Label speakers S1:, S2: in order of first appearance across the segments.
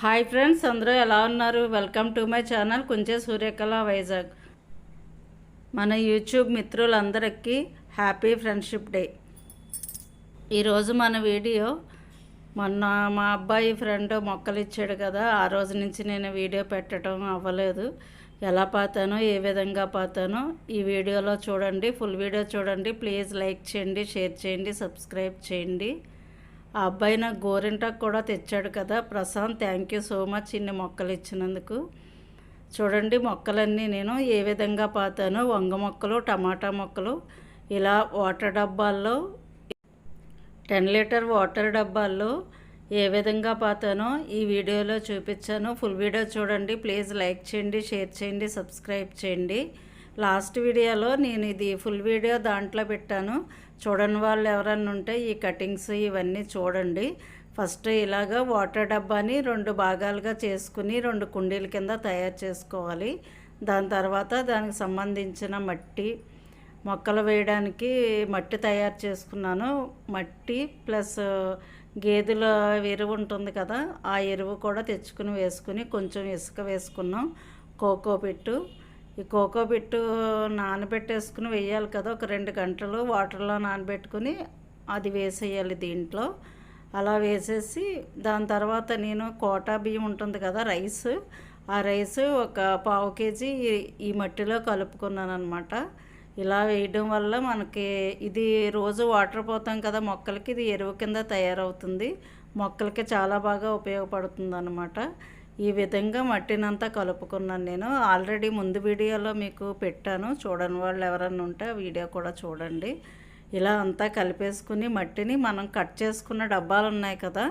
S1: Hi friends అందరూ ఎలా ఉన్నారు? Welcome to my channel Kunche Suryakala Vizag. మన యూట్యూబ్ మిత్రులందరికీ హ్యాపీ ఫ్రెండ్షిప్ డే. ఈరోజు మన వీడియో మొన్న మా అబ్బాయి ఫ్రెండ్ మొక్కలు ఇచ్చాడు కదా ఆ రోజు నుంచి నేను వీడియో పెట్టడం అవ్వలేదు. ఎలా పాతానో ఏ విధంగా పాతానో ఈ వీడియోలో చూడండి ఫుల్ వీడియో చూడండి. ప్లీజ్ లైక్ చేయండి షేర్ చేయండి సబ్స్క్రైబ్ చేయండి. ఆ అబ్బాయి నాకు గోరింటాకు కూడా తెచ్చాడు కదా. Prashant thank you so much ఇన్ని మొక్కలు ఇచ్చినందుకు. చూడండి మొక్కలన్నీ నేను ఏ విధంగా పాతానో. వంగ మొక్కలు టమాటా మొక్కలు ఇలా వాటర్ డబ్బాల్లో టెన్ లీటర్ వాటర్ డబ్బాల్లో ఏ విధంగా పాతానో ఈ వీడియోలో చూపించాను. ఫుల్ వీడియో చూడండి. ప్లీజ్ లైక్ చేయండి షేర్ చేయండి సబ్స్క్రైబ్ చేయండి. లాస్ట్ వీడియోలో నేను ఇది ఫుల్ వీడియో దాంట్లో పెట్టాను. చూడని వాళ్ళు ఎవరన్నా ఉంటే ఈ కటింగ్స్ ఇవన్నీ చూడండి. ఫస్ట్ ఇలాగా వాటర్ డబ్బాని రెండు భాగాలుగా చేసుకుని రెండు కుండీల కింద తయారు చేసుకోవాలి. దాని తర్వాత దానికి సంబంధించిన మట్టి మొక్కలు వేయడానికి మట్టి తయారు చేసుకున్నాను. మట్టి ప్లస్ గేదెల ఎరువు ఉంటుంది కదా ఆ ఎరువు కూడా తెచ్చుకుని వేసుకుని కొంచెం ఇసుక వేసుకున్నాం. కోకో పెట్టు. ఈ కోకో బిట్టు నానబెట్టేసుకుని వేయాలి కదా ఒక రెండు గంటలు వాటర్లో నానబెట్టుకుని అది వేసేయాలి దీంట్లో. అలా వేసేసి దాని తర్వాత నేను కోటా బియ్యం ఉంటుంది కదా రైస్. ఆ రైస్ ఒక పావు కేజీ ఈ మట్టిలో కలుపుకున్నాను అనమాట ఇలా వేయడం వల్ల మనకి ఇది రోజు వాటర్ పోతాం కదా మొక్కలకి ఇది ఎరువు కింద తయారవుతుంది. మొక్కలకి చాలా బాగా ఉపయోగపడుతుంది అనమాట ఈ విధంగా మట్టినంతా కలుపుకున్నాను నేను. ఆల్రెడీ ముందు వీడియోలో మీకు పెట్టాను. చూడని వాళ్ళు ఎవరన్నా ఉంటే ఆ వీడియో కూడా చూడండి. ఇలా అంతా కలిపేసుకుని మట్టిని మనం కట్ చేసుకున్న డబ్బాలు ఉన్నాయి కదా.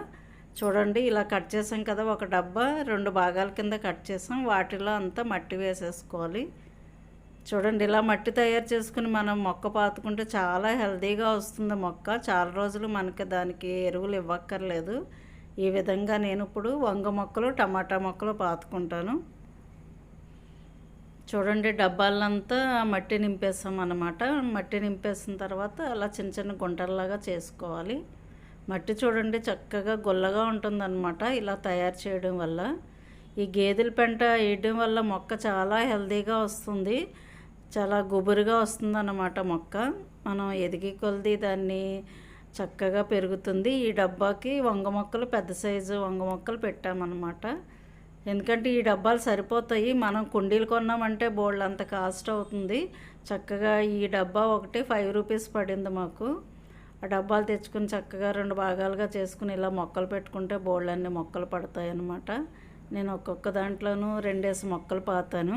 S1: చూడండి ఇలా కట్ చేసాం కదా ఒక డబ్బా రెండు భాగాల కింద కట్ చేసాం. వాటిలో అంతా మట్టి వేసేసుకోవాలి. చూడండి ఇలా మట్టి తయారు చేసుకుని మనం మొక్క పాతుకుంటే చాలా హెల్తీగా వస్తుంది మొక్క. చాలా రోజులు మనకి దానికి ఎరువులు ఇవ్వక్కర్లేదు. ఈ విధంగా నేను ఇప్పుడు వంగ మొక్కలు టమాటా మొక్కలు పాతుకుంటాను. చూడండి డబ్బాలంతా మట్టి నింపేసాం అన్నమాట. మట్టి నింపేసిన తర్వాత అలా చిన్న చిన్న గుంటల్లాగా చేసుకోవాలి. మట్టి చూడండి చక్కగా గుల్లగా ఉంటుందన్నమాట ఇలా తయారు చేయడం వల్ల. ఈ గేదెల పెంట వేయడం వల్ల మొక్క చాలా హెల్దీగా వస్తుంది. చాలా గుబురుగా వస్తుందన్నమాట మొక్క. మనం ఎదిగి కొలిది దాన్ని చక్కగా పెరుగుతుంది. ఈ డబ్బాకి వంగ మొక్కలు పెద్ద సైజు వంగ మొక్కలు పెట్టామన్నమాట. ఎందుకంటే ఈ డబ్బాలు సరిపోతాయి. మనం కుండీలు కొన్నామంటే బోల్డ్ అంత కాస్ట్ అవుతుంది. చక్కగా ఈ డబ్బా ఒకటి ఫైవ్ రూపీస్ పడింది మాకు. ఆ డబ్బాలు తెచ్చుకుని చక్కగా రెండు భాగాలుగా చేసుకుని ఇలా మొక్కలు పెట్టుకుంటే బోల్డ్ అన్ని మొక్కలు పడతాయి అన్నమాట నేను ఒక్కొక్క దాంట్లోనూ రెండేసి మొక్కలు పాతాను.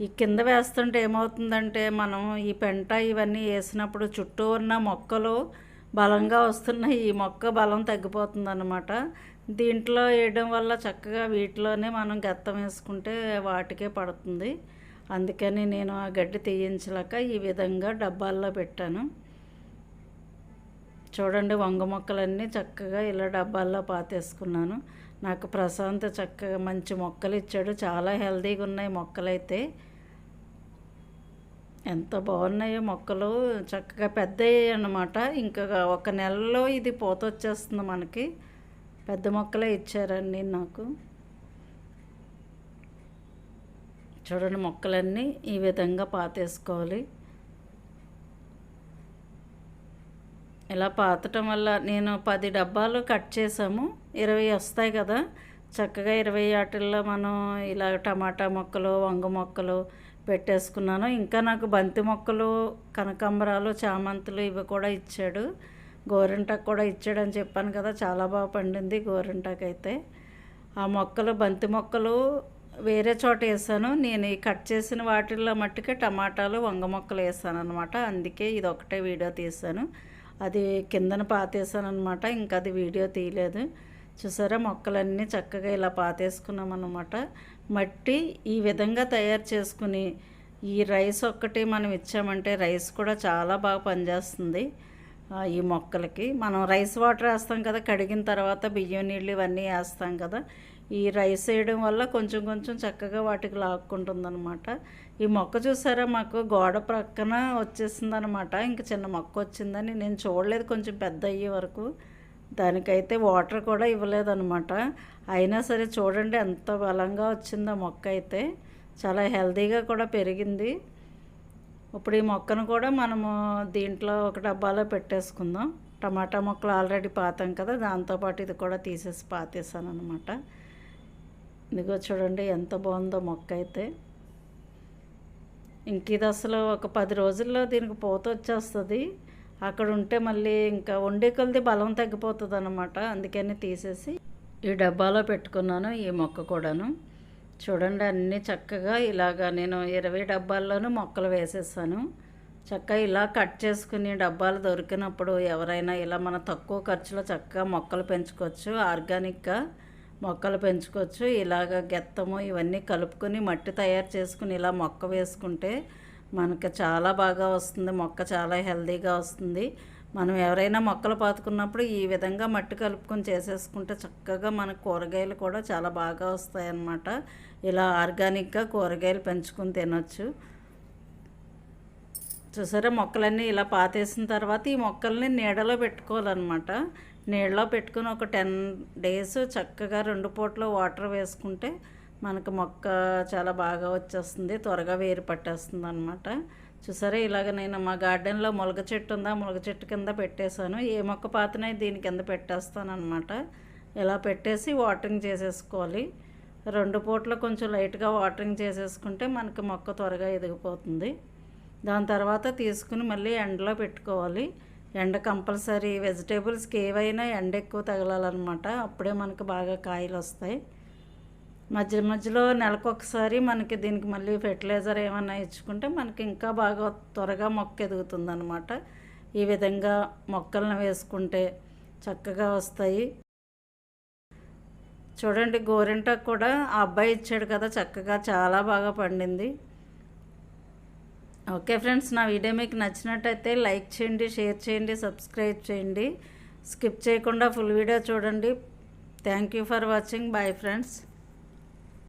S1: ఈ కింద వేస్తుంటే ఏమవుతుందంటే మనం ఈ పెంట ఇవన్నీ వేసినప్పుడు చుట్టూ ఉన్న మొక్కలు బలంగా వస్తున్న ఈ మొక్క బలం తగ్గిపోతుందన్నమాట. దీంట్లో వేయడం వల్ల చక్కగా వీటిలోనే మనం గత్తం వేసుకుంటే వాటికే పడుతుంది. అందుకని నేను ఆ గడ్డి తీయించలేక ఈ విధంగా డబ్బాల్లో పెట్టాను. చూడండి వంగ మొక్కలన్నీ చక్కగా ఇలా డబ్బాల్లో పాతేసుకున్నాను. నాకు ప్రశాంత్ చక్కగా మంచి మొక్కలు ఇచ్చాడు. చాలా హెల్తీగా ఉన్నాయి మొక్కలైతే. ఎంత బాగున్నాయో మొక్కలు. చక్కగా పెద్దయ్యాయి అన్నమాట ఇంకా ఒక నెలలో ఇది పూత వచ్చేస్తుంది మనకి. పెద్ద మొక్కలే ఇచ్చారండి నాకు. చూడండి మొక్కలన్నీ ఈ విధంగా పాతేసుకోవాలి. ఇలా పాతటం వల్ల నేను పది డబ్బాలు కట్ చేసాము ఇరవై వస్తాయి కదా. చక్కగా ఇరవై వాటిల్లో మనం ఇలా టమాటా మొక్కలు వంగ మొక్కలు పెట్టేసుకున్నాను. ఇంకా నాకు బంతి మొక్కలు కనకాంబరాలు చామంతులు ఇవి కూడా ఇచ్చాడు. గోరింటాకు కూడా ఇచ్చాడని చెప్పాను కదా చాలా బాగా పండింది గోరింటాకు అయితే ఆ మొక్కలు బంతి మొక్కలు వేరే చోట వేసాను. నేను ఈ కట్ చేసిన వాటిల్లో మట్టుకే టమాటాలు వంగ మొక్కలు వేసాను అనమాట అందుకే ఇది ఒకటే వీడియో తీసాను అది కిందన పాతేసాను అనమాట ఇంకా అది వీడియో తీయలేదు. చూసారా మొక్కలన్నీ చక్కగా ఇలా పాతేసుకున్నాం అనమాట మట్టి ఈ విధంగా తయారు చేసుకుని ఈ రైస్ ఒక్కటి మనం ఇచ్చామంటే రైస్ కూడా చాలా బాగా పనిచేస్తుంది. ఈ మొక్కలకి మనం రైస్ వాటర్ వేస్తాం కదా కడిగిన తర్వాత బియ్యం నీళ్ళు ఇవన్నీ వేస్తాం కదా ఈ రైస్ వేయడం వల్ల కొంచెం కొంచెం చక్కగా వాటికి లాక్కుంటుందన్నమాట. ఈ మొక్క చూసారా మాకు గోడ ప్రక్కన వచ్చేసిందనమాట ఇంక చిన్న మొక్క వచ్చిందని నేను చూడలేదు కొంచెం పెద్ద అయ్యే వరకు. దానికైతే వాటర్ కూడా ఇవ్వలేదన్నమాట. అయినా సరే చూడండి ఎంత బలంగా వచ్చిందో మొక్క అయితే. చాలా హెల్తీగా కూడా పెరిగింది. ఇప్పుడు ఈ మొక్కను కూడా మనము దీంట్లో ఒక డబ్బాలో పెట్టేసుకుందాం. టమాటా మొక్కలు ఆల్రెడీ పాతాం కదా దాంతోపాటు ఇది కూడా తీసేసి పాతేసాను అనమాట ఇదిగో చూడండి ఎంత బాగుందో మొక్క అయితే. ఇంక ఇది అసలు ఒక పది రోజుల్లో దీనికి పోత వచ్చేస్తుంది. అక్కడ ఉంటే మళ్ళీ ఇంకా వండే కొలిది బలం తగ్గిపోతుంది అనమాట అందుకని తీసేసి ఈ డబ్బాలో పెట్టుకున్నాను ఈ మొక్క కూడాను. చూడండి అన్నీ చక్కగా ఇలాగా నేను ఇరవై డబ్బాల్లోనూ మొక్కలు వేసేసాను. చక్కగా ఇలా కట్ చేసుకుని డబ్బాలు దొరికినప్పుడు ఎవరైనా ఇలా మన తక్కువ ఖర్చులో చక్కగా మొక్కలు పెంచుకోవచ్చు ఆర్గానిక్గా మొక్కలు పెంచుకోవచ్చు. ఇలాగ గెత్తము ఇవన్నీ కలుపుకొని మట్టి తయారు చేసుకుని ఇలా మొక్క వేసుకుంటే మనకి చాలా బాగా వస్తుంది మొక్క చాలా హెల్దీగా వస్తుంది. మనం ఎవరైనా మొక్కలు పాతుకున్నప్పుడు ఈ విధంగా మట్టి కలుపుకొని చేసేసుకుంటే చక్కగా మన కూరగాయలు కూడా చాలా బాగా వస్తాయన్నమాట. ఇలా ఆర్గానిక్గా కూరగాయలు పెంచుకొని తినొచ్చు. చూసారా? మొక్కలన్నీ ఇలా పాతేసిన తర్వాత ఈ మొక్కల్ని నీడలో పెట్టుకోవాలన్నమాట. నీళ్ళలో పెట్టుకుని ఒక టెన్ డేస్ చక్కగా రెండు పూటలు వాటర్ వేసుకుంటే మనకు మొక్క చాలా బాగా వచ్చేస్తుంది త్వరగా వేరు పట్టేస్తుంది అనమాట చూసారా ఇలాగ నేను మా గార్డెన్లో మొలగ చెట్టు ఉందా మొలగ చెట్టు కింద పెట్టేశాను. ఏ మొక్క పాతనే దీని కింద పెట్టేస్తాను అనమాట ఇలా పెట్టేసి వాటరింగ్ చేసేసుకోవాలి. రెండు పూటలు కొంచెం లైట్గా వాటరింగ్ చేసేసుకుంటే మనకి మొక్క త్వరగా ఎదిగిపోతుంది. దాని తర్వాత తీసుకుని మళ్ళీ ఎండలో పెట్టుకోవాలి. ఎండ కంపల్సరీ వెజిటేబుల్స్కి ఏవైనా ఎండ ఎక్కువ తగలాలన్నమాట. అప్పుడే మనకు బాగా కాయలు వస్తాయి మధ్య మధ్యలో నెలకు ఒకసారి మనకి దీనికి మళ్ళీ ఫెర్టిలైజర్ ఏమైనా ఇచ్చుకుంటే మనకి ఇంకా బాగా త్వరగా మొక్క ఎదుగుతుందన్నమాట. ఈ విధంగా మొక్కలను వేసుకుంటే చక్కగా వస్తాయి. చూడండి గోరింటాకు కూడా ఆ అబ్బాయి ఇచ్చాడు కదా చక్కగా చాలా బాగా పండింది. ఓకే ఫ్రెండ్స్ నా వీడియో మీకు నచ్చినట్టయితే లైక్ చేయండి షేర్ చేయండి సబ్స్క్రైబ్ చేయండి. స్కిప్ చేయకుండా ఫుల్ వీడియో చూడండి. Thank you for watching. Bye friends.